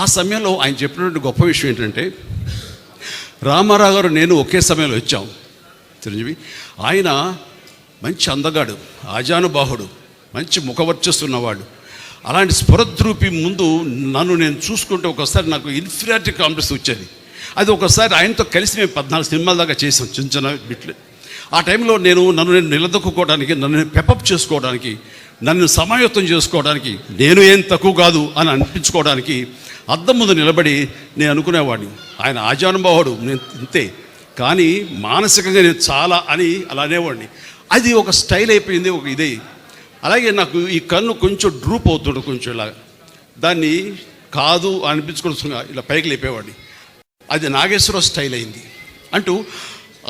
ఆ సమయంలో ఆయన చెప్పినటువంటి గొప్ప విషయం ఏంటంటే రామారావు గారు నేను ఒకే సమయంలో వచ్చాం చిరంజీవి. ఆయన మంచి అందగాడు ఆజానుబాహుడు మంచి ముఖవర్చస్తున్నవాడు అలాంటి స్ఫురద్రూపి ముందు నన్ను నేను చూసుకుంటే ఒకసారి నాకు ఇన్ఫీరియారిటీ కాంప్లెక్స్ వచ్చేది. అది ఒకసారి ఆయనతో కలిసి మేము పద్నాలుగు సినిమాల దాకా చేసాం చిన్న చిన్న బిట్లు ఆ టైంలో నేను నన్ను నేను నిలదొక్కుకోవడానికి నన్ను నేను పెపప్ చేసుకోవడానికి నన్ను సమాయత్తం చేసుకోవడానికి నేను ఏం తక్కువ కాదు అని అనిపించుకోవడానికి అద్దం ముందు నిలబడి నేను అనుకునేవాడిని. ఆయన ఆజానుభావుడు నేను ఇంతే. కానీ మానసికంగా నేను చాలా అని అలా అనేవాడిని. అది ఒక స్టైల్ అయిపోయింది ఒక ఇదే. అలాగే నాకు ఈ కన్ను కొంచెం డ్రూప్ అవుతుండే కొంచెం ఇలా. దాన్ని కాదు అనిపించుకొని ఇలా పైకి లేపేవాడిని. అది నాగేశ్వర స్టైల్ అయింది. అంటూ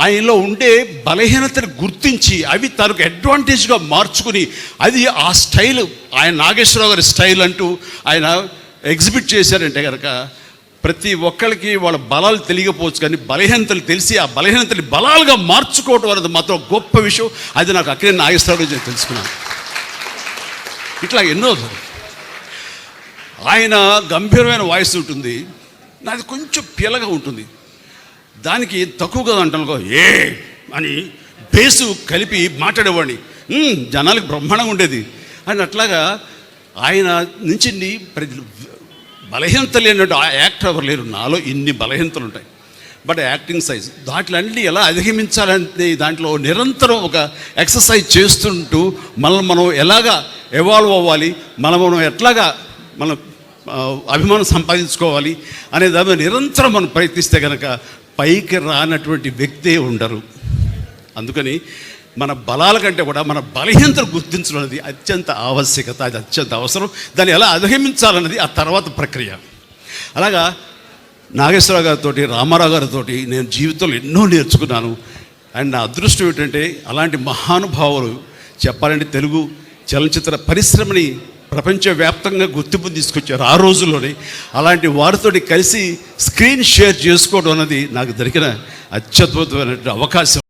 ఆయనలో ఉండే బలహీనతను గుర్తించి అవి తనకు అడ్వాంటేజ్గా మార్చుకుని అది ఆ స్టైల్ ఆయన నాగేశ్వరరావు గారి స్టైల్ అంటూ ఆయన ఎగ్జిబిట్ చేశారంటే కనుక ప్రతి ఒక్కరికి వాళ్ళ బలాలు తెలియకపోవచ్చు కానీ బలహీనతలు తెలిసి ఆ బలహీనతని బలాలుగా మార్చుకోవటం అనేది మాత్రం గొప్ప విషయం. అది నాకు అక్కడే నాగేశ్వరరావు నేను తెలుసుకున్నాను. ఇట్లా ఎన్నో ఆయన గంభీరమైన వాయిస్ ఉంటుంది. నాది కొంచెం పిల్లగా ఉంటుంది. దానికి తక్కువగా అంటాను ఏ అని బేసు కలిపి మాట్లాడేవాడిని. జనాలకు బ్రహ్మాండంగా ఉండేది. అని అట్లాగా ఆయన నుంచి ప్రతి బలహీనత లేనట్టు ఆ యాక్టర్ ఎవరు లేరు. నాలో ఇన్ని బలహీనతలు ఉంటాయి. బట్ యాక్టింగ్ సైజ్ దాంట్లన్నీ ఎలా అధిగమించాలంటే దాంట్లో నిరంతరం ఒక ఎక్సర్సైజ్ చేస్తుంటూ మనల్ని మనం ఎలాగా ఎవాల్వ్ అవ్వాలి మనం మనం ఎట్లాగా మనం అభిమానం సంపాదించుకోవాలి అనే దాని మీద నిరంతరం మనం ప్రయత్నిస్తే కనుక పైకి రానటువంటి వ్యక్తే ఉండరు. అందుకని మన బలాల కంటే కూడా మన బలహీనతను గుర్తించడం అనేది అత్యంత ఆవశ్యకత అది అత్యంత అవసరం. దాన్ని ఎలా అధిగమించాలన్నది ఆ తర్వాత ప్రక్రియ. అలాగా నాగేశ్వరరావు గారితో రామారావు గారితో నేను జీవితంలో ఎన్నో నేర్చుకున్నాను. అండ్ నా అదృష్టం ఏంటంటే అలాంటి మహానుభావులు చెప్పాలంటే తెలుగు చలనచిత్ర పరిశ్రమని ప్రపంచవ్యాప్తంగా గుర్తింపు తీసుకొచ్చారు ఆ రోజుల్లోనే. అలాంటి వారితో కలిసి స్క్రీన్ షేర్ చేసుకోవడం అనేది నాకు దొరికిన అత్యద్భుతమైనటువంటి అవకాశం.